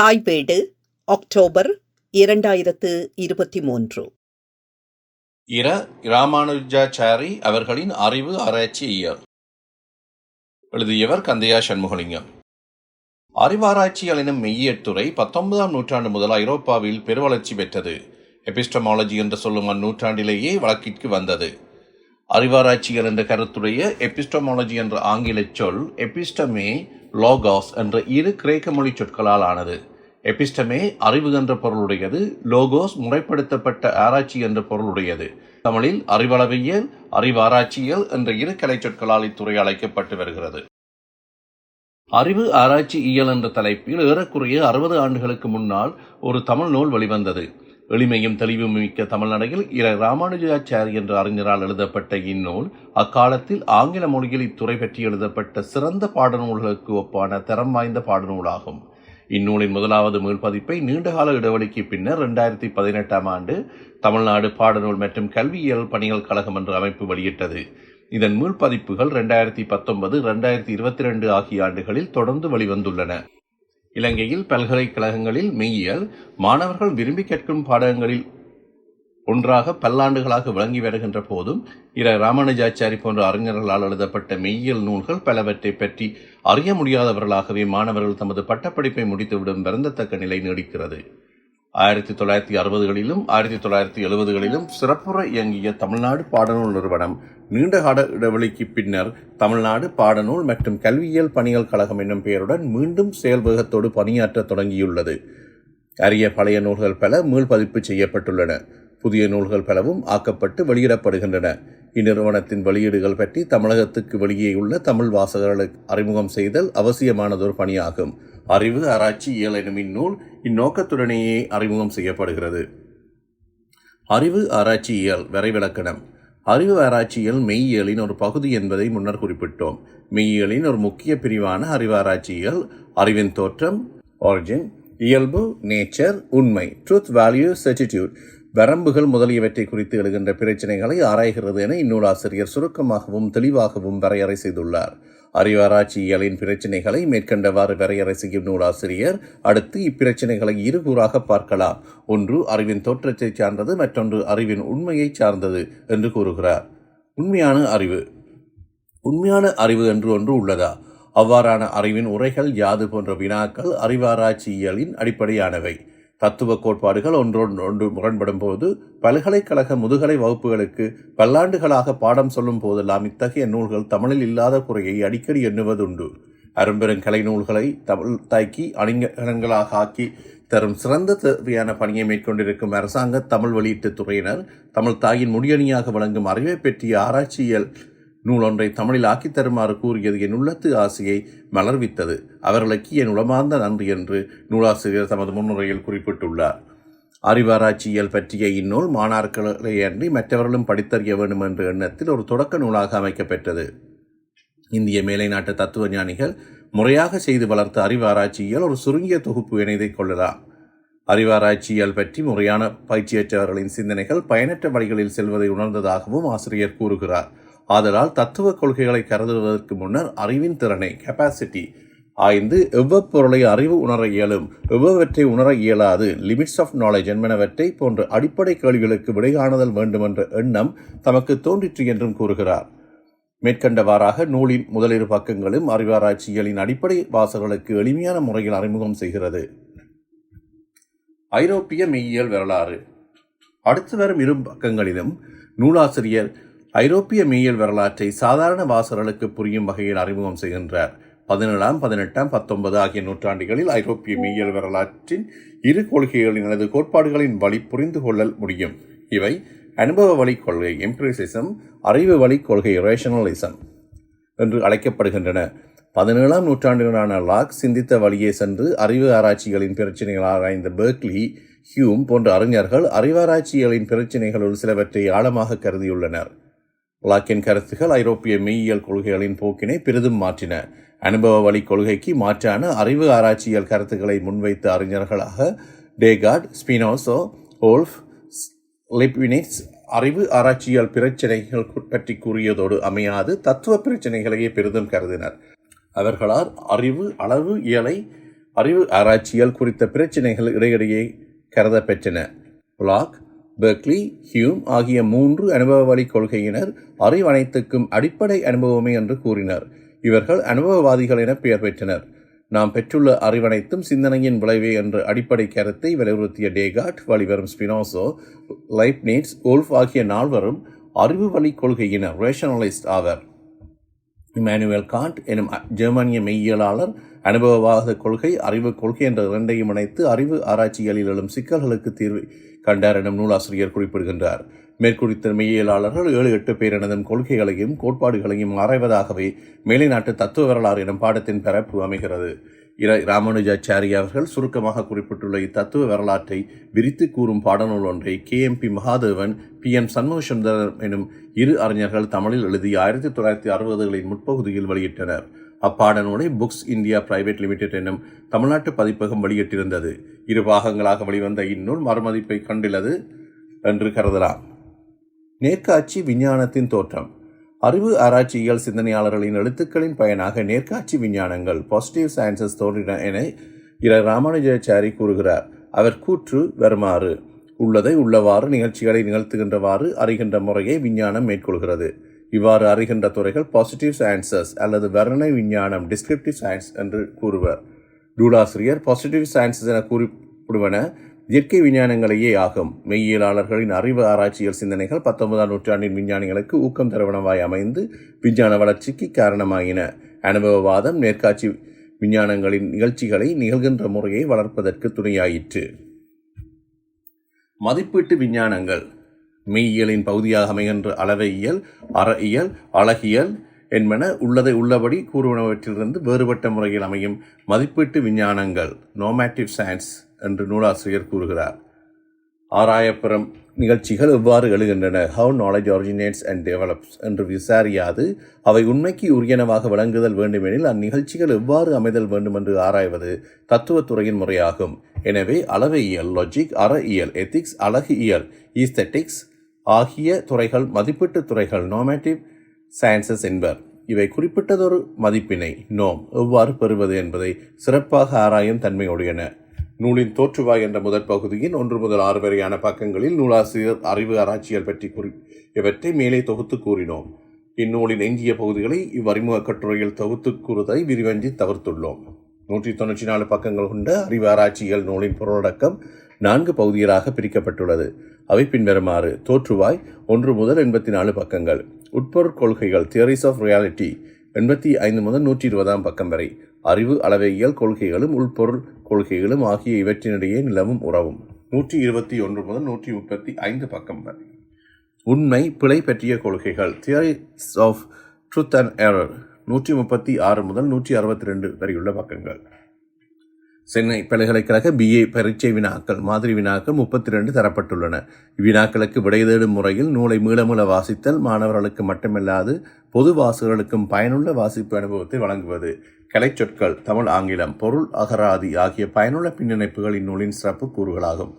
தாய்பேடு October இரண்டாயிரத்து இருபத்தி மூன்று. இர இராமானுஜாச்சாரி அவர்களின் அறிவு ஆராய்ச்சி இயல். எழுதியவர் கந்தையா சண்முகலிங்கம். அறிவாராய்ச்சிகள் எனும் மெய்யியற்றுறை பத்தொன்பதாம் நூற்றாண்டு முதல் ஐரோப்பாவில் பெருவளர்ச்சி பெற்றது. எபிஸ்டமாலஜி என்று சொல்லும் அந்நூற்றாண்டிலேயே வழக்கிற்கு வந்தது. அறிவாராய்ச்சிகள் என்ற கருத்துடைய எபிஸ்டமாலஜி என்ற ஆங்கிலச் சொல் எபிஸ்டமே லோகாஸ் என்ற இரு கிரேக்க மொழி சொற்களால் ஆனது. எபிஸ்டமே அறிவு என்ற பொருளுடையது லோகோஸ் முறைப்படுத்தப்பட்ட ஆராய்ச்சி என்ற பொருளுடையது. தமிழில் அறிவளவியல் அறிவாராய்ச்சியல் என்ற இரு கலை சொற்களால் இத்துறை அழைக்கப்பட்டு வருகிறது. அறிவு ஆராய்ச்சி இயல் என்ற தலைப்பில் ஏறக்குறைய அறுபது ஆண்டுகளுக்கு முன்னால் ஒரு தமிழ் நூல் வெளிவந்தது. எளிமையும் தெளிவும் மிக்க தமிழ்நடையில் இர ராமானுஜாச்சாரி என்ற அறிஞரால் எழுதப்பட்ட இந்நூல் அக்காலத்தில் ஆங்கில மொழியில் இத்துறை பற்றி எழுதப்பட்ட சிறந்த பாடநூல்களுக்கு ஒப்பான தரம் வாய்ந்த பாடநூலாகும். இந்நூலின் முதலாவது மீள்பதிப்பை நீண்டகால இடைவெளிக்கு பின்னர் இரண்டாயிரத்தி பதினெட்டாம் ஆண்டு தமிழ்நாடு பாடநூல் மற்றும் கல்வியியல் பணிகள் கழகம் என்ற அமைப்பு வெளியிட்டது. இதன் மீள்பதிப்புகள் இரண்டாயிரத்தி பத்தொன்பது இரண்டாயிரத்தி இருபத்தி ரெண்டு ஆகிய ஆண்டுகளில் தொடர்ந்து வெளிவந்துள்ளன. இலங்கையில் பல்கலைக்கழகங்களில் மெய்யியல் மாணவர்கள் விரும்பி கேட்கும் பாடங்களில் ஒன்றாக பல்லாண்டுகளாக விளங்கி வருகின்ற போதும் இர ராமானுஜாச்சாரி போன்ற அறிஞர்களால் எழுதப்பட்ட மெய்யியல் நூல்கள் பலவற்றை பற்றி அறிய முடியாதவர்களாகவே மாணவர்கள் தமது பட்டப்படிப்பை முடித்துவிடும் பிறந்தத்தக்க நிலை நீடிக்கிறது. ஆயிரத்தி தொள்ளாயிரத்தி அறுபதுகளிலும் ஆயிரத்தி தொள்ளாயிரத்தி எழுபதுகளிலும் சிறப்புற இயங்கிய தமிழ்நாடு பாடநூல் நிறுவனம் நீண்டகால இடைவெளிக்கு பின்னர் தமிழ்நாடு பாடநூல் மற்றும் கல்வியியல் பணிகள் கழகம் என்னும் பெயருடன் மீண்டும் செயல்வேகத்தோடு பணியாற்ற தொடங்கியுள்ளது. அரிய பழைய நூல்கள் பல மீள்பதிப்பு செய்யப்பட்டுள்ளன. புதிய நூல்கள் பலவும் ஆக்கப்பட்டு வெளியிடப்படுகின்றன. இந்நிறுவனத்தின் வெளியீடுகள் பற்றி தமிழகத்துக்கு வெளியே உள்ள தமிழ் வாசகர்களுக்கு அறிமுகம் செய்தல் அவசியமானதொரு பணியாகும். அறிவு ஆராய்ச்சி இயல் எனும் இந்நூல் இந்நோக்கத்துடனேயே அறிமுகம் செய்யப்படுகிறது. அறிவு ஆராய்ச்சி இயல் வரைவிலக்கணம். அறிவு ஆராய்ச்சியல் மெய்யியலின் ஒரு பகுதி என்பதை முன்னர் குறிப்பிட்டோம். மெய்யியலின் ஒரு முக்கிய பிரிவான அறிவு ஆராய்ச்சியல் அறிவின் தோற்றம் ஆரிஜின் இயல்பு நேச்சர் உண்மை ட்ரூத் வேல்யூ சர்டிடியூட் வரம்புகள் முதலியவற்றை குறித்து எழுகின்ற பிரச்சனைகளை ஆராய்கிறது என இந்நூலாசிரியர் சுருக்கமாகவும் தெளிவாகவும் வரையறை செய்துள்ளார். அறிவாராய்ச்சியலின் பிரச்சனைகளை மேற்கண்டவாறு வரையறை செய்யும் நூலாசிரியர் அடுத்து இப்பிரச்சனைகளை இருகூறாக பார்க்கலாம். ஒன்று அறிவின் தோற்றத்தை சார்ந்தது மற்றொன்று அறிவின் உண்மையை சார்ந்தது என்று கூறுகிறார். உண்மையான அறிவு. உண்மையான அறிவு என்று ஒன்று உள்ளதா? அவ்வாறான அறிவின் உரைகள் யாது போன்ற வினாக்கள் அறிவாராய்ச்சியலின் அடிப்படையானவை. தத்துவ கோட்பாடுகள் ஒன்றொன்று ஒன்று முரண்படும் போது பல்கலைக்கழக முதுகலை வகுப்புகளுக்கு பல்லாண்டுகளாக பாடம் சொல்லும் போதெல்லாம் இத்தகைய நூல்கள் தமிழில் இல்லாத குறையை அடிக்கடி எண்ணுவதுண்டு. அரும்பெரும் கலை நூல்களை தமிழ் தாக்கி அணிங்கலங்களாக ஆக்கி தரும் சிறந்த தேவையான பணியை மேற்கொண்டிருக்கும் அரசாங்க தமிழ் வெளியீட்டுத் துறையினர் தமிழ் தாயின் முடியணியாக வழங்கும் அறிவை பற்றிய ஆராய்ச்சியல் நூலொன்றை தமிழில் ஆக்கித் தருமாறு கூறியது என் உள்ளத்து ஆசையை மலர்வித்தது. அவர்களுக்கு என் உளமார்ந்த நன்றி என்று நூலாசிரியர் தமது முன்னுரையில் குறிப்பிட்டுள்ளார். அறிவாராய்ச்சியல் பற்றிய இந்நூல் மாணாக்கர்களே அன்றி மற்றவர்களும் படித்தறிய வேண்டும் என்ற எண்ணத்தில் ஒரு தொடக்க நூலாக அமைக்கப்பெற்றது. இந்திய மேலை நாட்டு தத்துவ ஞானிகள் முறையாக செய்து வளர்த்த அறிவாராய்ச்சியல் ஒரு சுருங்கிய தொகுப்பு இணைதை கொள்ளலாம். அறிவாராய்ச்சியல் பற்றி முறையான பயிற்சியற்றவர்களின் சிந்தனைகள் பயனற்ற வழிகளில் செல்வதை உணர்ந்ததாகவும் ஆசிரியர் கூறுகிறார். ஆதலால் தத்துவ கொள்கைகளை கருதுவதற்கு முன்னர் அறிவின் திறனை கெப்பாசிட்டி ஆய்ந்து எவ்வப்பொருளை அறிவு உணர இயலும் எவ்வவற்றை உணர இயலாது லிமிட்ஸ் ஆஃப் நாலேஜ் என்பனவற்றை போன்ற அடிப்படை கேள்விகளுக்கு விடைகாணுதல் வேண்டுமென்ற எண்ணம் தமக்கு தோன்றிற்று என்றும் கூறுகிறார். மேற்கண்டவாறாக நூலின் முதலிரு பக்கங்களும் அறிவாராய்ச்சிகளின் அடிப்படை வாசகர்களுக்கு எளிமையான முறையில் அறிமுகம் செய்கிறது. ஐரோப்பிய மெய்யியல் வரலாறு. அடுத்து வரும் இரு பக்கங்களிலும் நூலாசிரியர் ஐரோப்பிய மெய்யல் வரலாற்றை சாதாரண வாசகர்களுக்கு புரியும் வகையில் அறிமுகம் செய்கின்றார். பதினேழாம் பதினெட்டாம் பத்தொன்பது ஆகிய நூற்றாண்டுகளில் ஐரோப்பிய மெய்யல் வரலாற்றின் இரு கொள்கைகளின் அல்லது கோட்பாடுகளின் வழி புரிந்து கொள்ளல் முடியும். இவை அனுபவ வழி கொள்கை எம்பிரிசிசம் அறிவு வழி கொள்கை ரேஷனலிசம் என்று அழைக்கப்படுகின்றன. பதினேழாம் நூற்றாண்டிலான லாக் சிந்தித்த வழியே சென்று அறிவு ஆராய்ச்சிகளின் பிரச்சனைகள் ஆராய்ந்த பெர்க்லி ஹியூம் போன்ற அறிஞர்கள் அறிவாராய்ச்சிகளின் பிரச்சனைகளுள் சிலவற்றை ஆழமாக கருதியுள்ளனர். லாக்கின் கருத்துகள் ஐரோப்பிய மெய்யியல் கொள்கைகளின் போக்கினை பெரிதும் மாற்றின. அனுபவ வழி கொள்கைக்கு மாற்றான அறிவு ஆராய்ச்சியல் கருத்துக்களை முன்வைத்த அறிஞர்களாக டேகார்ட் ஸ்பினோசோ ஓல்ஃப் லிப்வினிக்ஸ் அறிவு ஆராய்ச்சியல் பிரச்சனைகள் பற்றி கூறியதோடு அமையாது தத்துவ பிரச்சனைகளையே பெரிதும் கருதினர். அவர்களால் அறிவு அளவு இயலை அறிவு ஆராய்ச்சியால் குறித்த பிரச்சினைகள் இடையிடையே கருதப்பெற்றன. பிளாக் பெர்க்லி ஹியூம் ஆகிய மூன்று அனுபவ வழி கொள்கையினர் அறிவனைத்துக்கும் அடிப்படை அனுபவமே என்று கூறினர். இவர்கள் அனுபவவாதிகள் என பெயர் பெற்றனர். நாம் பெற்றுள்ள அறிவனைத்தும் சிந்தனையின் விளைவே என்ற அடிப்படை கருத்தை வலியுறுத்திய டேகாட் வழிவரும் ஸ்பினோசோ லைப்னேட்ஸ் ஓல்ஃப் ஆகிய நால்வரும் அறிவு வழி கொள்கையினர் ரேஷனலிஸ்ட் ஆவர். இமானுவேல் காண்ட் எனும் ஜெர்மானிய மெய்யியலாளர் அனுபவவாத கொள்கை அறிவு கொள்கை என்ற இரண்டையும் இணைத்து அறிவு ஆராய்ச்சிகளில் எழும் சிக்கல்களுக்கு தீர்வு கண்டார் எனும் நூலாசிரியர் குறிப்பிடுகின்றார். மேற்குறித்த மெய்யியலாளர்கள் ஏழு எட்டு பேரனதும் கொள்கைகளையும் கோட்பாடுகளையும் ஆராய்வதாகவே மேலை நாட்டு தத்துவ வரலாறு எனும் பாடத்தின் பரப்பு அமைகிறது. ராமானுஜாச்சாரி அவர்கள் சுருக்கமாக குறிப்பிட்டுள்ள இத்தத்துவ வரலாற்றை விரித்து கூறும் பாடநூல் ஒன்றை K. M. P. Mahadevan P. M. Shanmugasundaram எனும் இரு அறிஞர்கள் தமிழில் எழுதி ஆயிரத்தி தொள்ளாயிரத்தி அறுபதுகளின் முற்பகுதியில் வெளியிட்டனர். அப்பாடநூலை புக்ஸ் இந்தியா பிரைவேட் லிமிடெட் எனும் தமிழ்நாட்டு பதிப்பகம் வெளியிட்டிருந்தது. இரு பாகங்களாக வெளிவந்த இந்நூல் மறுமதிப்பை கண்டுள்ளது என்று கருதலாம். நேர்காட்சி விஞ்ஞானத்தின் தோற்றம். அறிவு ஆராய்ச்சியியல் சிந்தனையாளர்களின் எழுத்துக்களின் பயனாக நேர்காட்சி விஞ்ஞானங்கள் பாசிட்டிவ் சயின்சஸ் தோன்றின என இர ராமானுஜாச்சாரி கூறுகிறார். அவர் கூற்று வருமாறு. உள்ளதை உள்ளவாறு நிகழ்ச்சிகளை நிகழ்த்துகின்றவாறு அறிகின்ற முறையை விஞ்ஞானம் மேற்கொள்கிறது. இவ்வாறு அறிகின்ற துறைகள் பாசிட்டிவ் சயின்சஸ் அல்லது வர்ணனை விஞ்ஞானம் டிஸ்கிரிப்டிவ் சயின்ஸ் என்று கூறுவர். நூலாசிரியர் பாசிட்டிவ் சயின்சஸ் என குறிப்பிடுவன இயற்கை விஞ்ஞானங்களையே ஆகும். மெய்யியலாளர்களின் அறிவு ஆராய்ச்சியல் சிந்தனைகள் பத்தொன்பதாம் நூற்றாண்டின் விஞ்ஞானிகளுக்கு ஊக்கம் தருவனவாய் அமைந்து விஞ்ஞான வளர்ச்சிக்கு காரணமாயின. அனுபவவாதம் நேர்காட்சி விஞ்ஞானங்களின் நிகழ்ச்சிகளை நிகழ்கின்ற முறையை வளர்ப்பதற்கு துணையாயிற்று. மதிப்பீட்டு விஞ்ஞானங்கள். மெய்யியலின் பகுதியாக அமைகின்ற அளவையியல் அறஇயல் அழகியல் என்பன உள்ளதை உள்ளபடி கூறுவனவற்றிலிருந்து வேறுபட்ட முறையில் அமையும் மதிப்பீட்டு விஞ்ஞானங்கள். நோமேட்டிவ் சயின்ஸ் என்று நூலாசிரியர் கூறுகிறார். ஆராயப்புறம் நிகழ்ச்சிகள் எவ்வாறு எழுகின்றன? How knowledge originates and develops என்று விசாரியாது. அவை உண்மைக்கு உரியனவாக விளங்குதல் வேண்டுமெனில் அந்நிகழ்ச்சிகள் எவ்வாறு அமைதல் வேண்டும் என்று ஆராய்வது தத்துவத்துறையின் முறையாகும். எனவே அளவையியல் லாஜிக் அறஇயல் எத்திக்ஸ் அழகு இயல் ஈஸ்தெட்டிக்ஸ் ஆகிய துறைகள் மதிப்பீட்டு துறைகள் நோமேட்டிவ் சயின்சஸ் என்பர். இவை குறிப்பிட்டதொரு மதிப்பினை நோம் எவ்வாறு பெறுவது என்பதை சிறப்பாக ஆராயும் தன்மையுடையன. நூலின் தோற்றுவாய் என்ற முதற் பகுதியின் ஒன்று முதல் ஆறு வரையான பக்கங்களில் நூலாசிரியர் அறிவு ஆராய்ச்சியல் பற்றி கூறி இவற்றை மேலே தொகுத்து கூறினோம். இந்நூலின் எஞ்சிய பகுதிகளை இவ்வறிமுக கட்டுரையில் தொகுத்து கூறுவதை விரிவஞ்சி தவிர்த்துள்ளோம். நூற்றி தொண்ணூற்றி நாலு பக்கங்கள் கொண்ட அறிவு ஆராய்ச்சியல் நூலின் பொருளடக்கம் நான்கு பகுதிகளாக பிரிக்கப்பட்டுள்ளது. அவை பின்வருமாறு தோற்றுவாய் ஒன்று முதல் எண்பத்தி நாலு பக்கங்கள். உட்பொருட் கொள்கைகள் தியரிஸ் ஆஃப் ரியாலிட்டி எண்பத்தி ஐந்து முதல் நூற்றி இருபதாம் பக்கம் வரை. அறிவு அளவையியல் கொள்கைகளும் உள்பொருள் கொள்கைகளும் ஆகிய இவற்றினிடையே நிலவும் உறவும். நூற்றி இருபத்தி ஒன்று முதல் நூற்றி முப்பத்தி ஐந்து பக்கம் வரை. உண்மை பிழை பற்றிய கொள்கைகள் theories of truth and error நூற்றி முப்பத்தி ஆறு முதல் நூற்றி அறுபத்தி ரெண்டு வரையுள்ள பக்கங்கள். சென்னை பல்கலைக்கழக பிஏ பரீட்சை வினாக்கள் மாதிரி வினாக்கள் முப்பத்தி ரெண்டு தரப்பட்டுள்ளன. இவ்வினாக்களுக்கு விடை தேடும் முறையில் நூலை மீள மீள வாசித்தல் மாணவர்களுக்கு மட்டுமல்லாது பொது வாசகர்களுக்கும் பயனுள்ள வாசிப்பு அனுபவத்தை வழங்குவது. கலைச்சொற்கள் தமிழ் ஆங்கிலம் பொருள் அகராதி ஆகிய பயனுள்ள பின்னிணைப்புகள் இந்நூலின் சிறப்பு கூறுகளாகும்.